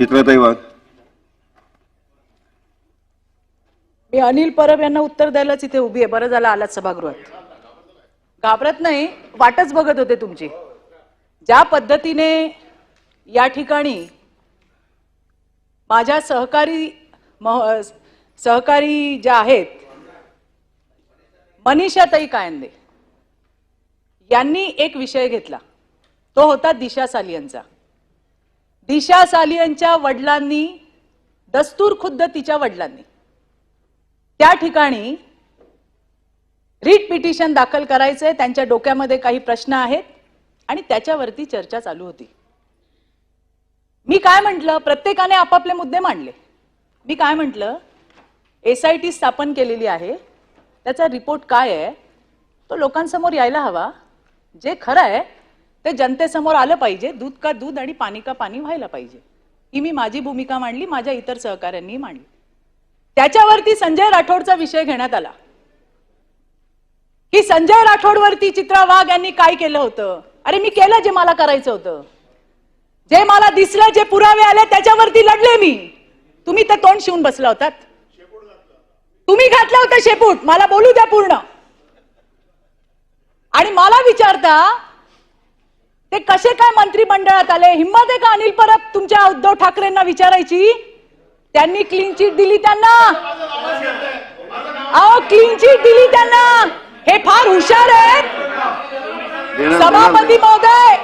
चित्राताई वाघ मी अनिल परब यांना उत्तर द्यायलाच इथे उभी आहे. बरं झालं आलात सभागृहात. घाबरत नाही वाटच बघत होते तुमची. ज्या पद्धतीने या ठिकाणी माझ्या सहकारी मह- सहकारी ज्या आहेत मनीषाताई कायंदे यांनी एक विषय घेतला. तो होता दिशा साली यांचा. दिशा सालियनच्या वडिलांनी दस्तूर खुद्द तिच्या वडिलांनी. त्या ठिकाणी रीट पिटिशन दाखल करायचंय त्यांच्या डोक्यामध्ये काही प्रश्न आहेत आणि त्याच्यावरती चर्चा चालू होती. मी काय म्हटलं? प्रत्येकाने आपापले मुद्दे मांडले. मी काय म्हटलं? एस आय टी स्थापन केलेली आहे. त्याचा रिपोर्ट काय आहे? तो लोकांसमोर यायला हवा. जे खरं आहे ते जनतेसमोर आलं पाहिजे दूध का दूध आणि पाणी का पाणी व्हायला पाहिजे. ही मी माझी भूमिका मांडली माझ्या इतर सहकाऱ्यांनी मांडली. त्याच्यावरती संजय राठोडचा विषय घेण्यात आला. की संजय राठोडवरती चित्रा वाघ यांनी काय केलं होतं? अरे मी केलं जे मला करायचं होतं. जे मला दिसलं जे पुरावे आले त्याच्यावरती लढले मी. तुम्ही तर तोंड शिवून बसला होतात. तुम्ही घातलं होतं शेपूट. मला बोलू द्या पूर्ण. आणि मला विचारता ते कसे काय मंत्रिमंडळात आले? हिंमत आहे का अनिल परब तुमच्या उद्धव ठाकरेंना विचारायची? त्यांनी क्लीन चिट दिली त्यांना. अहो क्लीन चिट दिली त्यांना. हे फार हुशार आहेत. सभापती महोदय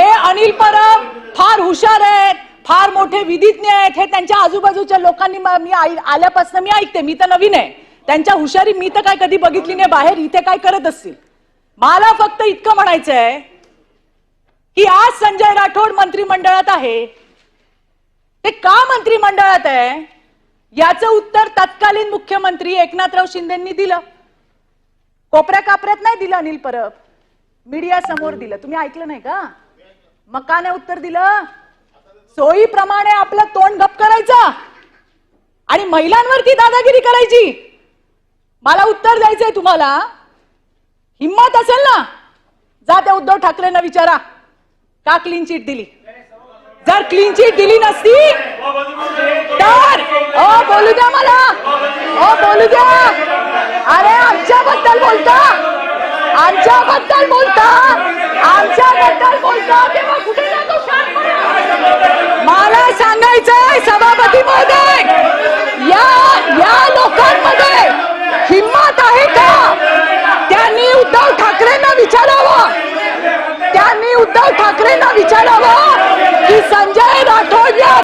हे अनिल परब फार हुशार आहेत. फार मोठे विधिज्ञ आहेत. हे त्यांच्या आजूबाजूच्या लोकांनी म- आल्यापासून मी ऐकते. मी तर नवीन आहे. त्यांच्या हुशारी मी तर काय कधी बघितली नाही. बाहेर इथे काय करत असतील? मला फक्त इतकं म्हणायचं आहे की आज संजय राठोड मंत्रिमंडळात आहे. ते का मंत्रिमंडळात आहे? याचं उत्तर तत्कालीन मुख्यमंत्री एकनाथराव शिंदेंनी दिलं. कोपऱ्या कापऱ्यात नाही दिलं अनिल परब. मीडिया समोर दिलं. तुम्ही ऐकलं नाही का? मकाने उत्तर दिलं. सोयीप्रमाणे आपलं तोंड गप करायचं. आणि महिलांवरती दादागिरी करायची. मला उत्तर द्यायचंय तुम्हाला. हिम्मत असेल ना? जा त्या उद्धव ठाकरेंना विचारा. का क्लीन चिट दिली? जर क्लीन चिट दिली नसती तर ओ बोलू द्या मला. ओ बोलू द्या. अरे आमच्याबद्दल बोलता. आमच्याबद्दल बोलता. आमच्याबद्दल बोलता. तेव्हा कुठे जातो?